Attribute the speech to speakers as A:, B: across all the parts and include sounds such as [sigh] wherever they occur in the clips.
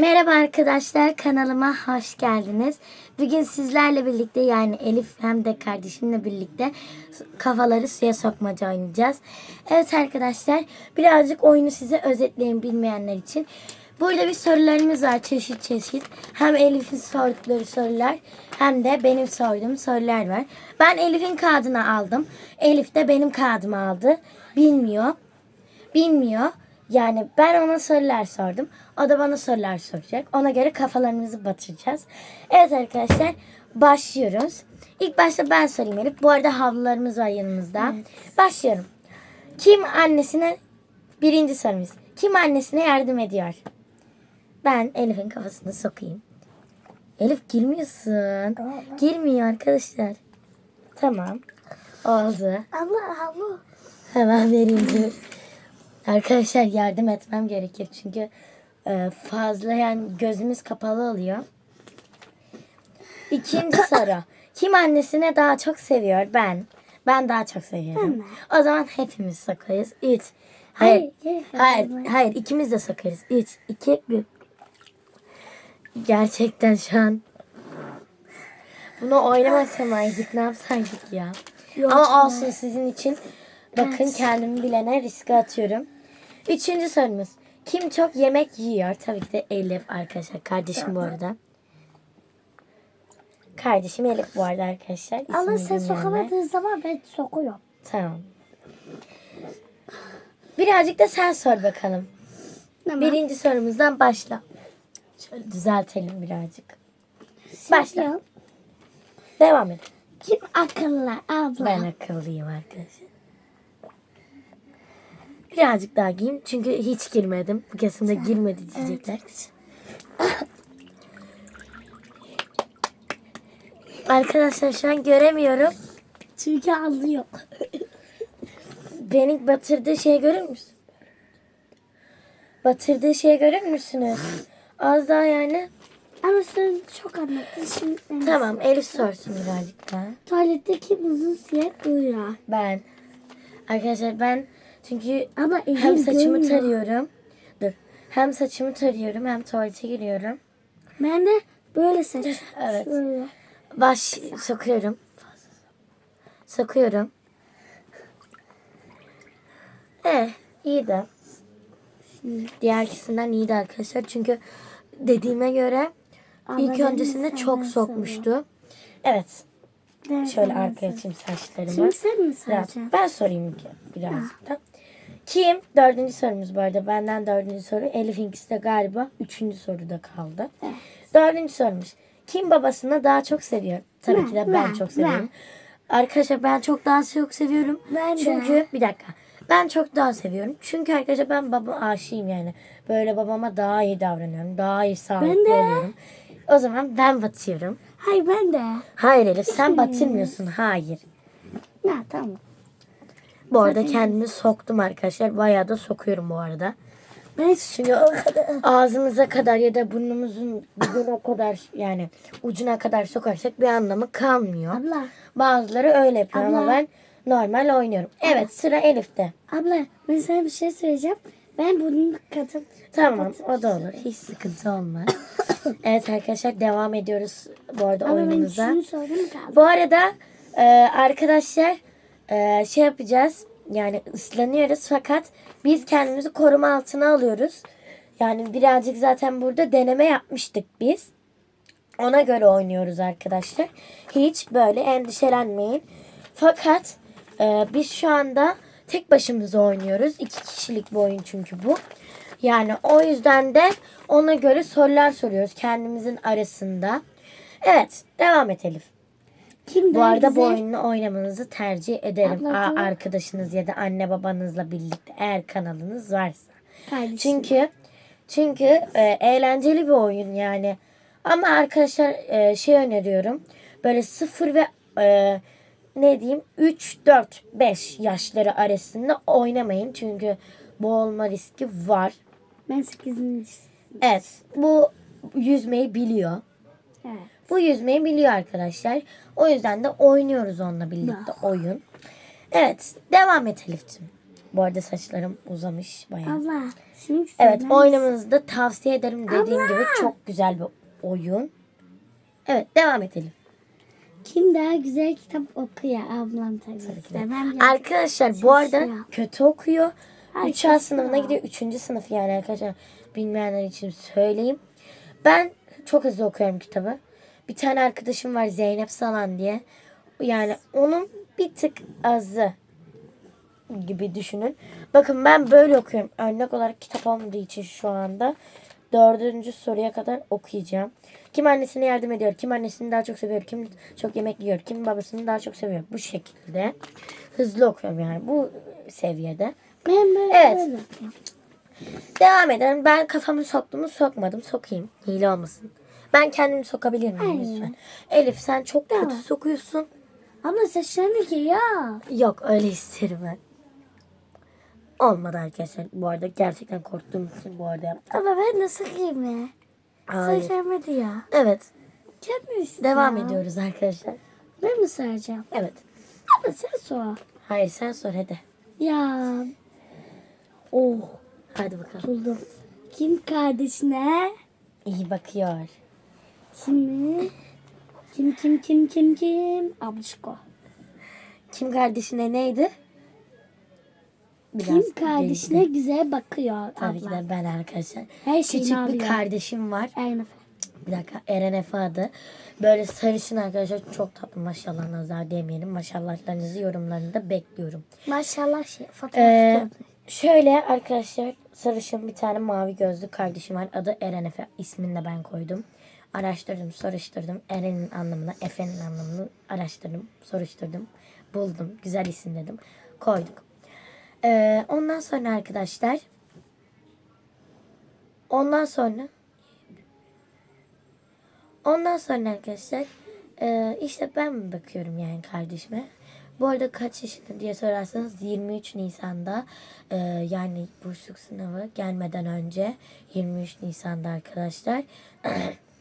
A: Merhaba arkadaşlar kanalıma hoş geldiniz. Bugün sizlerle birlikte yani Elif hem de kardeşimle birlikte kafaları suya sokmaca oynayacağız. Evet arkadaşlar birazcık oyunu size özetleyin bilmeyenler için. Burada bir sorularımız var çeşit çeşit. Hem Elif'in sordukları sorular hem de benim sorduğum sorular var. Ben Elif'in kağıdını aldım. Elif de benim kağıdımı aldı. Bilmiyor bilmiyor. Yani ben ona sorular sordum. O da bana sorular soracak. Ona göre kafalarımızı batıracağız. Evet arkadaşlar başlıyoruz. İlk başta ben sorayım Elif. Bu arada havlularımız var yanımızda. Başlıyorum. Kim annesine birinci sorumuz. Kim annesine yardım ediyor? Ben Elif'in kafasını sokayım. Elif girmiyorsun. Girmiyor arkadaşlar. Tamam. Oldu.
B: Abla abla.
A: Hemen vereyim. Arkadaşlar yardım etmem gerekir çünkü fazla yani gözümüz kapalı oluyor. İkinci [coughs] soru. Kim annesine daha çok seviyor? Ben. Ben daha çok seviyorum. O zaman hepimiz sokarız. Üç. Hayır.
B: Hayır,
A: Hayır.
B: hayır.
A: Hayır. ikimiz de sokarız. Üç, iki, bir. Gerçekten şu an bunu oynamasaydık ne yapsaydık ya? Ama olsun sizin için. Bakın kendimi bilene riske atıyorum. Üçüncü sorumuz. Kim çok yemek yiyor? Tabii ki de Elif arkadaşlar. Kardeşim bu arada. Kardeşim Elif bu arada arkadaşlar. İsmini
B: sen
A: bilmeyenler.
B: sokamadığın zaman ben sokuyorum.
A: Tamam. Birazcık da sen sor bakalım.
B: Tamam.
A: Birinci sorumuzdan başla. Şöyle düzeltelim birazcık. başla.
B: Başla.
A: Devam et.
B: Kim akıllı abla?
A: Ben akıllıyım arkadaşlar. Birazcık daha giyeyim çünkü hiç girmedim. Bu kesimde girmedi diyecekler. Arkadaşlar şu an göremiyorum.
B: Çünkü alıyor.
A: Beni batırdığı şeyi görür müsün? Batırdığı şeyi görür müsünüz? Az daha yani.
B: Ama sen çok anlattın şimdi. ben-
A: Tamam Elif sorsun birazcık daha.
B: Tuvalette kim uzun süre uyuyor?
A: Ben. Arkadaşlar ben çünkü
B: Ama
A: hem saçımı
B: görmüyor.
A: tarıyorum. Dur. Hem saçımı tarıyorum hem tuvalete giriyorum.
B: Ben de böyle saç.
A: Evet.
B: Böyle.
A: Baş sokuyorum. Sokuyorum. Eh iyi de. Diğerkisinden iyiydi arkadaşlar. Çünkü dediğime göre
B: Ama
A: ilk öncesinde çok sokmuştu. Evet.
B: Ben
A: Şöyle arkaya açayım saçlarımı.
B: Şimdi sen mi soracaksın?
A: Ben sorayım ki birazcık da. Kim? Dördüncü sorumuz bu arada. Benden dördüncü soru. Elif'inkisi de galiba üçüncü soruda kaldı. Dördüncü sorumuz. Kim babasını daha çok seviyor? Tabii
B: Ben,
A: ki de ben,
B: ben,
A: çok seviyorum. Arkadaşlar ben çok daha çok seviyorum.
B: Ben de.
A: Çünkü bir dakika. Ben çok daha seviyorum. Çünkü arkadaşlar ben baba aşığım yani. Böyle babama daha iyi davranıyorum. Daha iyi sağlıklı
B: Ben de.
A: oluyorum. O zaman ben batıyorum.
B: Hayır ben de.
A: Hayır Elif sen batırmıyorsun. Hayır.
B: Ne tamam.
A: Bu arada kendimi soktum arkadaşlar. Bayağı da sokuyorum bu arada.
B: Ben
A: Çünkü ağzımıza kadar ya da burnumuzun dibine kadar yani ucuna kadar sokarsak bir anlamı kalmıyor.
B: Abla.
A: Bazıları öyle yapıyor ama ben normal oynuyorum. Evet sıra Elif'te.
B: Abla ben sana bir şey söyleyeceğim. Ben bunun kadın.
A: Tamam o da olur. Hiç sıkıntı olmaz. [laughs] evet arkadaşlar devam ediyoruz bu arada
B: Ama ben
A: oyunumuza.
B: şunu sordum.
A: Bu arada e, arkadaşlar e, şey yapacağız. Yani ıslanıyoruz fakat biz kendimizi koruma altına alıyoruz. Yani birazcık zaten burada deneme yapmıştık biz. Ona göre oynuyoruz arkadaşlar. Hiç böyle endişelenmeyin. Fakat e, biz şu anda tek başımıza oynuyoruz. İki kişilik bir oyun çünkü bu. Yani o yüzden de ona göre sorular soruyoruz kendimizin arasında. Evet devam et Elif.
B: Kim
A: Bu arada bu
B: güzel-
A: oyunu oynamanızı tercih ederim.
B: Abla,
A: Aa, arkadaşınız ya da anne babanızla birlikte eğer kanalınız varsa.
B: Kardeşim.
A: Çünkü çünkü e, eğlenceli bir oyun yani. Ama arkadaşlar e, şey öneriyorum. Böyle 0 ve e, ne diyeyim 3 4 5 yaşları arasında oynamayın. Çünkü boğulma riski var.
B: Ben 8.
A: Evet bu yüzmeyi biliyor.
B: Evet.
A: Bu yüzmeyi biliyor arkadaşlar. O yüzden de oynuyoruz onunla birlikte oyun. Evet devam et Elif'ciğim. Bu arada saçlarım uzamış bayağı.
B: Abla. Şimdi
A: Evet
B: söyler
A: oynamanızı da tavsiye ederim. Dediğim
B: Abla!
A: gibi çok güzel bir oyun. Evet devam edelim.
B: Kim daha güzel kitap okuyor ablam tabii,
A: Tabii ki de.
B: de. Ben biraz
A: Arkadaşlar bu arada
B: çalışıyor.
A: kötü okuyor.
B: Herkes
A: 3A sınıfına
B: ya.
A: gidiyor. 3. sınıf yani arkadaşlar. Bilmeyenler için söyleyeyim. Ben çok hızlı okuyorum kitabı. Bir tane arkadaşım var Zeynep Salan diye. Yani onun bir tık azı gibi düşünün. Bakın ben böyle okuyorum. Örnek olarak kitap olmadığı için şu anda dördüncü soruya kadar okuyacağım. Kim annesine yardım ediyor, kim annesini daha çok seviyor, kim çok yemek yiyor, kim babasını daha çok seviyor. Bu şekilde hızlı okuyorum yani bu seviyede.
B: Ben böyle
A: Evet.
B: böyle.
A: Devam edelim. Ben kafamı soktum mu sokmadım. Sokayım. Hile olmasın. Ben kendimi sokabilir miyim
B: Aynen.
A: lütfen? Elif sen çok kötü
B: Tamam.
A: sokuyorsun.
B: Abla saçlarını ki ya.
A: Yok öyle isterim ben. Olmadı arkadaşlar. Bu arada gerçekten korktuğum için bu arada yaptım.
B: Abla ben ya.
A: Hayır.
B: Saçlarımı ya.
A: Evet.
B: Kendisi
A: Devam
B: ya.
A: ediyoruz arkadaşlar.
B: Ben mi saracağım?
A: Evet.
B: Abla sen sor.
A: Hayır sen sor hadi.
B: Ya. Oh.
A: Hadi bakalım.
B: Buldum. Kim kardeşine?
A: İyi bakıyor.
B: Kimi? Kim kim kim kim kim? Abluşko.
A: Kim kardeşine neydi? Biraz
B: Kim kardeşine güzel bakıyor
A: Tabii ki
B: abla.
A: de ben arkadaşlar.
B: Her şeyini
A: Küçük bir
B: alıyor.
A: kardeşim var.
B: Aynen.
A: Bir dakika Eren Efe adı. Böyle sarışın arkadaşlar çok tatlı maşallah nazar demeyelim. Maşallahlarınızı yorumlarını da bekliyorum.
B: Maşallah şey fotoğraf
A: Ee, şöyle arkadaşlar sarışın bir tane mavi gözlü kardeşim var. Adı Eren Efe. İsmini de ben koydum. Araştırdım, soruşturdum. Eren'in anlamını, Efe'nin anlamını araştırdım, soruşturdum. Buldum. Güzel isim dedim. Koyduk. Ee, ondan sonra arkadaşlar ondan sonra ondan sonra arkadaşlar e, işte ben mi bakıyorum yani kardeşime. Bu arada kaç yaşında diye sorarsanız 23 Nisan'da e, yani bursluk sınavı gelmeden önce 23 Nisan'da arkadaşlar [clears throat]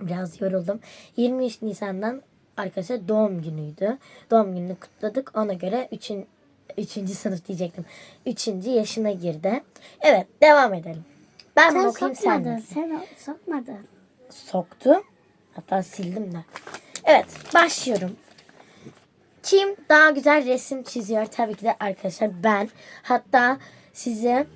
A: biraz yoruldum. 23 Nisan'dan arkadaşlar doğum günüydü. Doğum gününü kutladık. Ona göre 3. 3. sınıf diyecektim. 3. yaşına girdi. Evet devam edelim. Ben
B: Sen
A: okuyayım sen
B: sokmadın. Sen o- sokmadın.
A: Soktu. Hatta sildim de. Evet başlıyorum. Kim daha güzel resim çiziyor? Tabii ki de arkadaşlar ben. Hatta size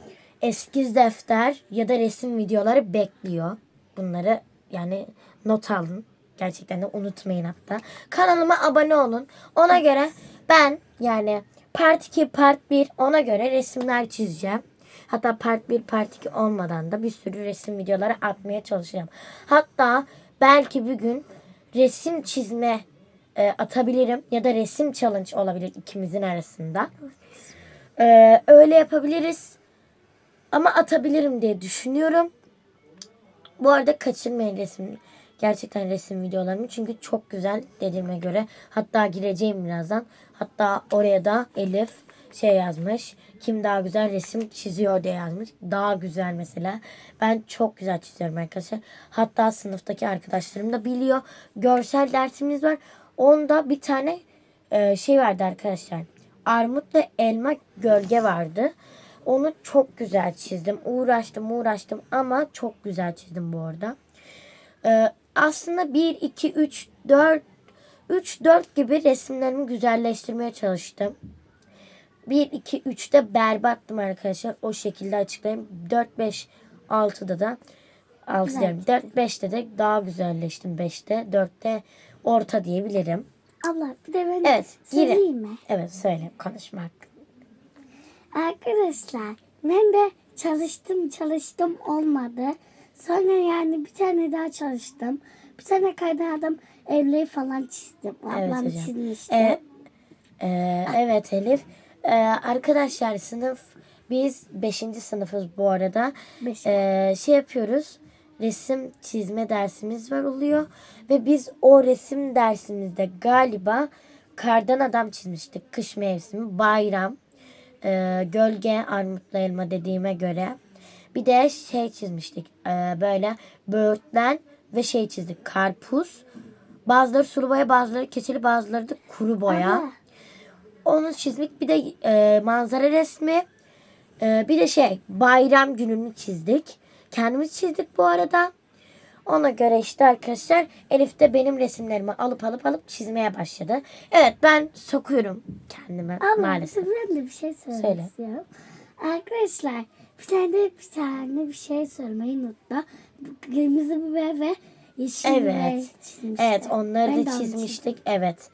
A: eskiz defter ya da resim videoları bekliyor. Bunları yani not alın. Gerçekten de unutmayın hatta. Kanalıma abone olun. Ona göre ben yani part 2 part 1 ona göre resimler çizeceğim. Hatta part 1 part 2 olmadan da bir sürü resim videoları atmaya çalışacağım. Hatta belki bir gün resim çizme e, atabilirim ya da resim challenge olabilir ikimizin arasında. E, öyle yapabiliriz. Ama atabilirim diye düşünüyorum. Bu arada kaçırmayın resim. Gerçekten resim videolarımı. Çünkü çok güzel dediğime göre. Hatta gireceğim birazdan. Hatta oraya da Elif şey yazmış. Kim daha güzel resim çiziyor diye yazmış. Daha güzel mesela. Ben çok güzel çiziyorum arkadaşlar. Hatta sınıftaki arkadaşlarım da biliyor. Görsel dersimiz var. Onda bir tane e, şey vardı arkadaşlar. Armutla elma gölge vardı. Onu çok güzel çizdim. Uğraştım uğraştım ama çok güzel çizdim bu arada. Ee, aslında 1, 2, 3, 4, 3, 4 gibi resimlerimi güzelleştirmeye çalıştım. 1, 2, 3'te berbattım arkadaşlar. O şekilde açıklayayım. 4, 5, 6'da da 6 diyorum. 4, 5'te de daha güzelleştim 5'te. 4'te orta diyebilirim.
B: Abla bir de ben
A: Evet, yine.
B: söyleyeyim mi?
A: Evet söyle konuşmak.
B: Arkadaşlar ben de çalıştım çalıştım olmadı. Sonra yani bir tane daha çalıştım. Bir tane kaynadım evleri falan çizdim.
A: Evet
B: Ablam
A: hocam.
B: çizmişti.
A: Ee, e, evet Elif. Ee, arkadaşlar sınıf biz 5. sınıfız bu arada.
B: Beş.
A: Ee, şey yapıyoruz. Resim çizme dersimiz var oluyor. Ve biz o resim dersimizde galiba kardan adam çizmiştik. Kış mevsimi, bayram, e, gölge, armutlu elma dediğime göre. Bir de şey çizmiştik. e, böyle böğürtlen ve şey çizdik. Karpuz. Bazıları sulu boya, bazıları keçeli, bazıları da kuru boya.
B: Abla,
A: Onu çizdik. Bir de e, manzara resmi. e, bir de şey bayram gününü çizdik. Kendimiz çizdik bu arada. Ona göre işte arkadaşlar Elif de benim resimlerimi alıp alıp alıp çizmeye başladı. Evet ben sokuyorum kendime
B: Ama
A: maalesef.
B: ben de bir şey söylemek
A: Söyle.
B: Arkadaşlar bir tane bir tane bir şey söylemeyi unuttu. Kırmızı biber ve yeşil biber
A: Evet.
B: çizmişti.
A: Evet onları
B: Ben
A: da çizmiştik. Evet.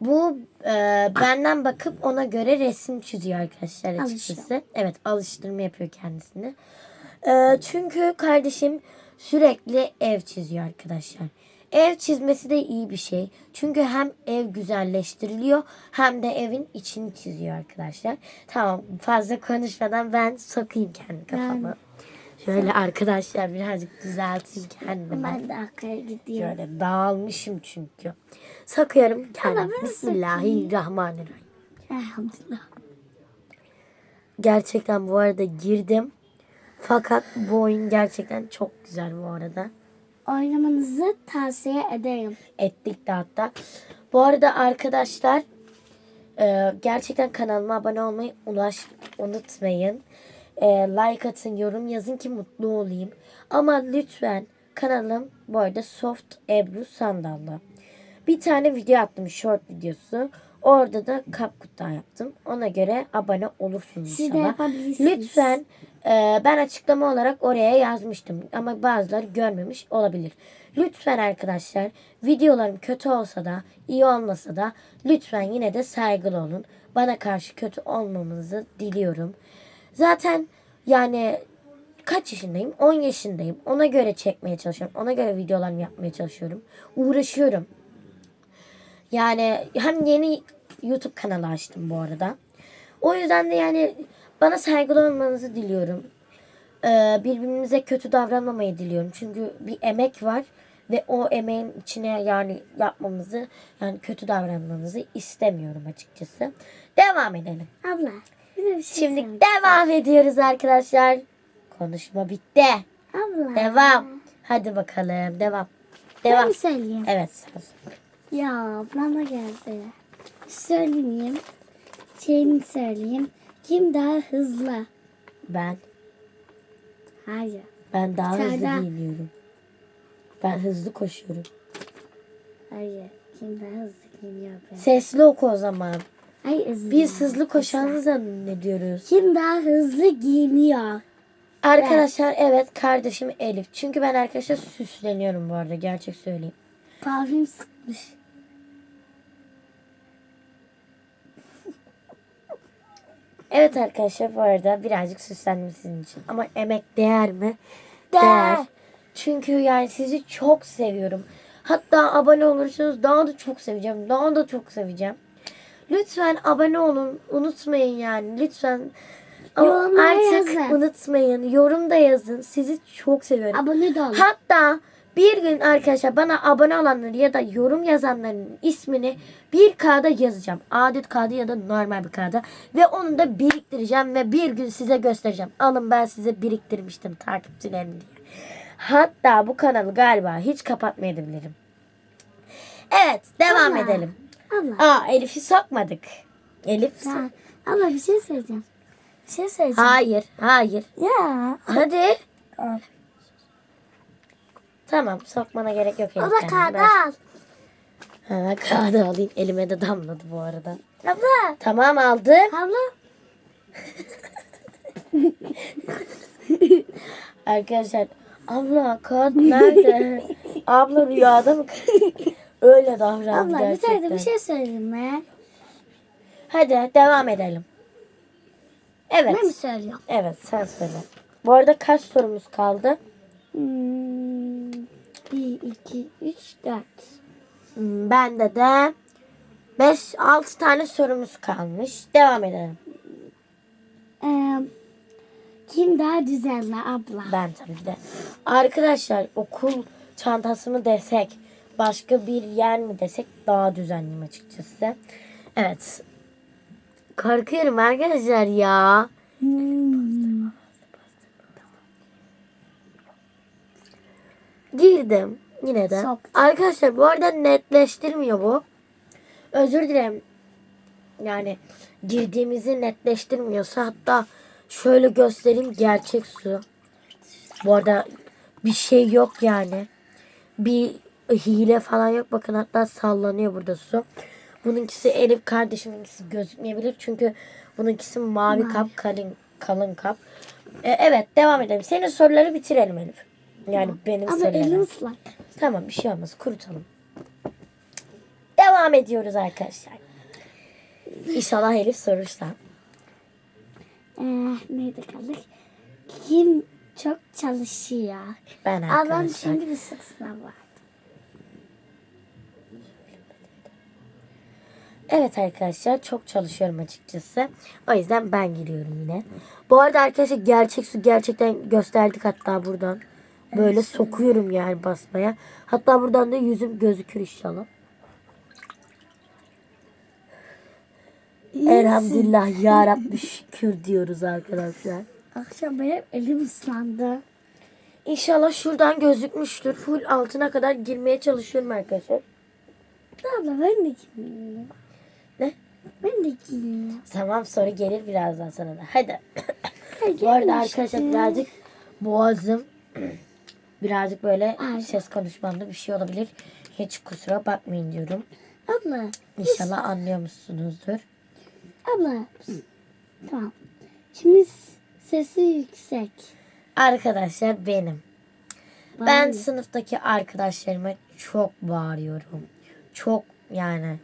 A: Bu e, benden bakıp ona göre resim çiziyor arkadaşlar açıkçası. Evet alıştırma yapıyor kendisini. E, çünkü kardeşim sürekli ev çiziyor arkadaşlar. Ev çizmesi de iyi bir şey. Çünkü hem ev güzelleştiriliyor hem de evin içini çiziyor arkadaşlar. Tamam fazla konuşmadan ben sokayım kendi kafamı. Şöyle arkadaşlar birazcık düzelteyim kendimi.
B: Ben de arkaya gidiyorum.
A: Şöyle dağılmışım çünkü. Sakıyorum kendim.
B: Ama ben
A: Bismillahirrahmanirrahim.
B: Elhamdülillah.
A: Gerçekten bu arada girdim. Fakat bu oyun gerçekten çok güzel bu arada.
B: Oynamanızı tavsiye ederim.
A: Ettik de hatta. Bu arada arkadaşlar e, gerçekten kanalıma abone olmayı ulaş, unutmayın. E, like atın, yorum yazın ki mutlu olayım. Ama lütfen kanalım bu arada Soft Ebru Sandallı. Bir tane video attım short videosu. Orada da kap kutu yaptım. Ona göre abone olursunuz
B: Siz de
A: inşallah.
B: yapabilirsiniz.
A: Lütfen e, ben açıklama olarak oraya yazmıştım. Ama bazıları görmemiş olabilir. Lütfen arkadaşlar videolarım kötü olsa da iyi olmasa da lütfen yine de saygılı olun. Bana karşı kötü olmamanızı diliyorum. Zaten yani kaç yaşındayım? 10 yaşındayım. Ona göre çekmeye çalışıyorum. Ona göre videolarımı yapmaya çalışıyorum. Uğraşıyorum. Yani hem yeni YouTube kanalı açtım bu arada. O yüzden de yani bana saygılı olmanızı diliyorum. Ee, birbirimize kötü davranmamayı diliyorum. Çünkü bir emek var ve o emeğin içine yani yapmamızı yani kötü davranmamızı istemiyorum açıkçası. Devam edelim.
B: Abla bize bir şey
A: Şimdi
B: söyle.
A: devam ediyoruz arkadaşlar. Konuşma bitti.
B: Abla.
A: Devam. Hadi bakalım. Devam.
B: Ben
A: Devam.
B: mi söyleyeyim?
A: Evet. sen söyle.
B: Ya bana geldi. Söyleyeyim. Şeyini söyleyeyim. Kim daha hızlı?
A: Ben.
B: Hayır.
A: Ben daha hızlı
B: Serdar.
A: giyiniyorum. Ben hızlı koşuyorum.
B: Hayır. Kim daha hızlı geliyor be?
A: Sesli oku o zaman.
B: Ay hızlı.
A: Biz hızlı koşanı zannediyoruz.
B: Kim daha hızlı giyiniyor?
A: Arkadaşlar evet kardeşim Elif. Çünkü ben arkadaşlar süsleniyorum bu arada gerçek söyleyeyim.
B: Parfüm sıkmış.
A: Evet arkadaşlar bu arada birazcık süslendim sizin için. Ama emek değer mi?
B: Değer.
A: Çünkü yani sizi çok seviyorum. Hatta abone olursanız daha da çok seveceğim. Daha da çok seveceğim. Lütfen abone olun. Unutmayın yani. Lütfen. Ama
B: Yorumlara
A: artık
B: yazın.
A: unutmayın. Yorum da yazın. Sizi çok seviyorum.
B: Abone de olun.
A: Hatta bir gün arkadaşlar bana abone olanları ya da yorum yazanların ismini bir kağıda yazacağım. Adet kağıdı ya da normal bir kağıda. Ve onu da biriktireceğim ve bir gün size göstereceğim. Alın ben size biriktirmiştim takipçilerim diye. Hatta bu kanalı galiba hiç kapatmayabilirim. Evet devam
B: Abla.
A: edelim.
B: Abla.
A: Aa Elif'i sokmadık. Elif
B: Ya, abla bir şey söyleyeceğim. Bir şey söyleyeceğim.
A: Hayır hayır.
B: Ya.
A: Hadi.
B: Al.
A: Tamam sokmana gerek yok Elif.
B: Abla kağıdı
A: Ben-
B: al.
A: Ha, kağıdı alayım. Elime de damladı bu arada.
B: Abla.
A: Tamam aldım.
B: Abla. [laughs]
A: Arkadaşlar abla kağıt nerede? abla rüyada mı? [laughs] Öyle davrandı
B: Abla bir
A: gerçekten.
B: de bir şey söyleyeyim mi?
A: Hadi devam edelim. Evet.
B: Ne mi söylüyorum?
A: Evet sen söyle. Bu arada kaç sorumuz kaldı?
B: Hmm, bir, iki, üç, dört.
A: Hmm, Bende de 5-6 tane sorumuz kalmış. Devam edelim.
B: Ee, kim daha düzenli abla?
A: Ben tabii ki de. Arkadaşlar okul çantası mı desek, başka bir yer mi desek daha düzenliyim açıkçası. Evet. Korkuyorum arkadaşlar ya.
B: Hmm.
A: Girdim yine de.
B: Sok.
A: Arkadaşlar bu arada netleştirmiyor bu. Özür dilerim. yani girdiğimizi netleştirmiyorsa hatta şöyle göstereyim gerçek su. Bu arada bir şey yok yani. Bir hile falan yok. Bakın hatta sallanıyor burada su. Bununkisi Elif kardeşiminkisi gözükmeyebilir. Çünkü bununkisi mavi kap, kalın kalın kap. E, evet devam edelim. Senin soruları bitirelim Elif. Yani benim
B: Ama
A: sorularım.
B: elim ıslak.
A: Tamam bir şey olmaz kurutalım. Devam ediyoruz arkadaşlar. İnşallah Elif sorursa.
B: Ee, neydi kaldık? Kim çok çalışıyor?
A: Ben
B: Ablam
A: arkadaşlar.
B: şimdi bir sık sınav var.
A: Evet arkadaşlar çok çalışıyorum açıkçası. O yüzden ben giriyorum yine. Bu arada arkadaşlar gerçek su gerçekten gösterdik hatta buradan. Böyle sokuyorum yani basmaya. Hatta buradan da yüzüm gözükür inşallah. Elhamdülillah ya Rabbi şükür diyoruz arkadaşlar.
B: Akşam benim elim ıslandı.
A: İnşallah şuradan gözükmüştür. Full altına kadar girmeye çalışıyorum arkadaşlar.
B: Abla ben de giyeyim.
A: Ne?
B: Ben de giyeyim.
A: Tamam soru gelir birazdan sana da. Hadi. Bu arada arkadaşlar birazcık boğazım birazcık böyle
B: Ay.
A: ses konuşmamda bir şey olabilir. Hiç kusura bakmayın diyorum.
B: Abla.
A: İnşallah anlıyormuşsunuzdur.
B: Abla. Tamam. Şimdi sesi yüksek.
A: Arkadaşlar benim. Ben
B: Bağırıyor.
A: sınıftaki arkadaşlarıma çok bağırıyorum. Çok yani.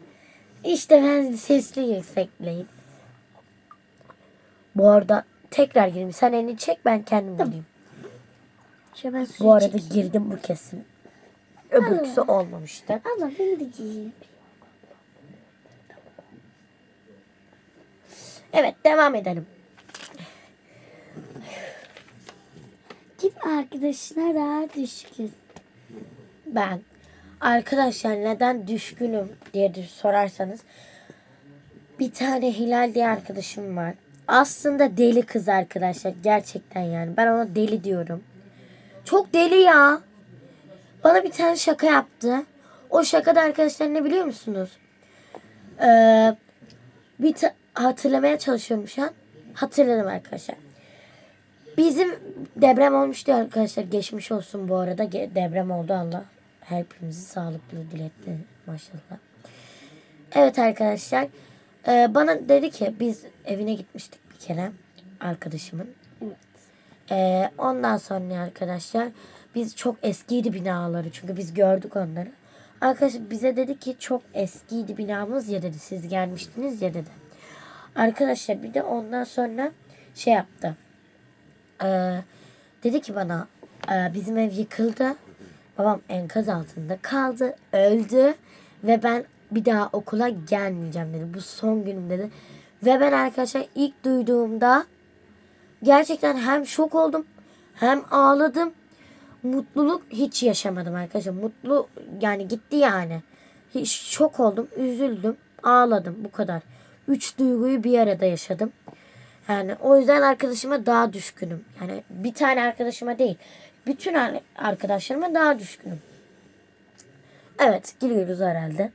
A: İşte ben sesli yüksekleyip. Bu arada tekrar gireyim. Sen elini çek ben kendim gireyim.
B: Şöyle ben
A: Bu arada
B: çekeyim.
A: girdim bu kesin. Öbürküsü olmamıştı.
B: Abla ben de giyeyim.
A: Evet devam edelim.
B: Kim arkadaşına daha düşkün?
A: Ben arkadaşlar neden düşkünüm diye sorarsanız bir tane Hilal diye arkadaşım var. Aslında deli kız arkadaşlar gerçekten yani. Ben ona deli diyorum. Çok deli ya. Bana bir tane şaka yaptı. O şakada arkadaşlar ne biliyor musunuz? Ee, bir hatırlamaya çalışıyorum şu an. Hatırladım arkadaşlar. Bizim deprem olmuştu arkadaşlar. Geçmiş olsun bu arada. Ge- Deprem oldu Allah. Hepimizi sağlıklı diletti maşallah. Evet arkadaşlar. e, bana dedi ki biz evine gitmiştik bir kere. Arkadaşımın.
B: Evet.
A: E, ondan sonra arkadaşlar biz çok eskiydi binaları. Çünkü biz gördük onları. Arkadaşlar bize dedi ki çok eskiydi binamız ya dedi. Siz gelmiştiniz ya dedi. Arkadaşlar bir de ondan sonra şey yaptı. Ee, dedi ki bana "Ee, bizim ev yıkıldı. Babam enkaz altında kaldı. Öldü. Ve ben bir daha okula gelmeyeceğim dedi. Bu son günüm dedi. Ve ben arkadaşlar ilk duyduğumda gerçekten hem şok oldum hem ağladım. Mutluluk hiç yaşamadım arkadaşlar. Mutlu yani gitti yani. Hiç şok oldum, üzüldüm, ağladım bu kadar. Üç duyguyu bir arada yaşadım. Yani o yüzden arkadaşıma daha düşkünüm. Yani bir tane arkadaşıma değil. Bütün ar- arkadaşlarıma daha düşkünüm. Evet giriyoruz herhalde.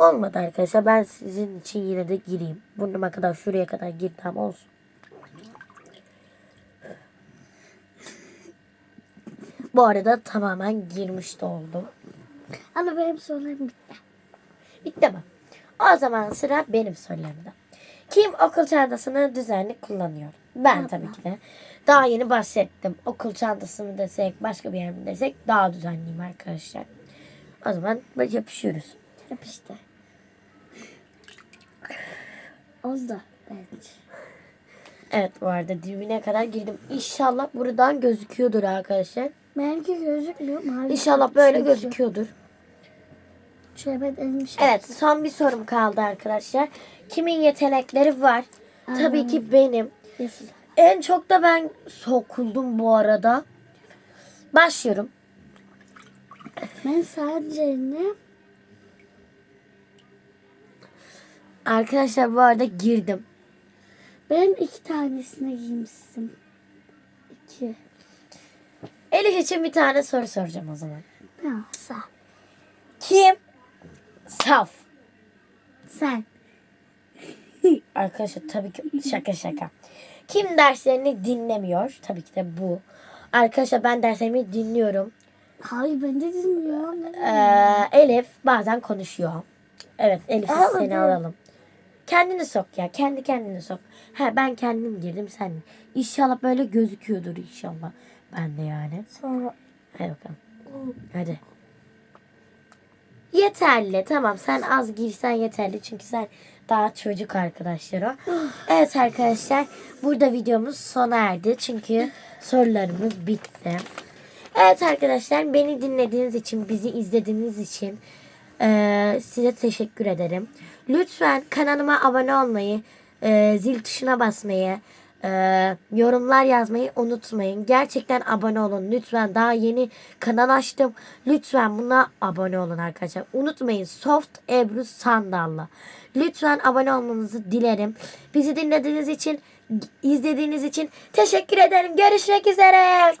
A: Olmadı arkadaşlar. Ben sizin için yine de gireyim. Burnuma kadar şuraya kadar girdim ama olsun. Bu arada tamamen girmiş de oldum.
B: Abla benim sorularım bitti.
A: Bitti mi? O zaman sıra benim sorularımda. Kim okul çantasını düzenli kullanıyor? Ben tabii ki de. Daha yeni bahsettim. Okul çantası mı desek, başka bir yer mi desek daha düzenliyim arkadaşlar. O zaman yapışıyoruz.
B: Yapıştı. Oldu. Evet.
A: Evet bu arada dibine kadar girdim. İnşallah buradan gözüküyordur arkadaşlar.
B: Benimki gözükmüyor. Mavi
A: İnşallah böyle
B: çünkü.
A: gözüküyordur.
B: Şöyle ben elimi şey
A: Evet son bir sorum kaldı arkadaşlar. Kimin yetenekleri var? Tabii ki benim.
B: Nasıl?
A: En çok da ben sokuldum bu arada. Başlıyorum.
B: Ben sadece ne?
A: Arkadaşlar bu arada girdim.
B: Ben iki tanesine giymişsin. İki.
A: Elif için bir tane soru soracağım o zaman.
B: Ne olsa.
A: Kim? Saf.
B: Sen. [laughs]
A: Arkadaşlar tabii ki şaka şaka. Kim derslerini dinlemiyor? Tabii ki de bu. Arkadaşlar ben derslerimi dinliyorum.
B: Hayır ben de dinliyorum.
A: Ee, Elif bazen konuşuyor. Evet Elif seni alalım. Kendini sok ya. Kendi kendini sok. Ha ben kendim girdim sen. İnşallah böyle gözüküyordur inşallah. Ben de yani.
B: Sonra
A: Hadi bakalım. Hadi. Yeterli. Tamam sen az girsen yeterli. Çünkü sen daha çocuk arkadaşlar o. [sighs] Evet arkadaşlar. Burada videomuz sona erdi. Çünkü [sighs] sorularımız bitti. Evet arkadaşlar beni dinlediğiniz için, bizi izlediğiniz için eee, size teşekkür ederim. Lütfen kanalıma abone olmayı, eee, zil tuşuna basmayı, eee, yorumlar yazmayı unutmayın. Gerçekten abone olun. Lütfen daha yeni kanal açtım. Lütfen buna abone olun arkadaşlar. Unutmayın Soft Ebru Sandal'la. Lütfen abone olmanızı dilerim. Bizi dinlediğiniz için, izlediğiniz için teşekkür ederim. Görüşmek üzere.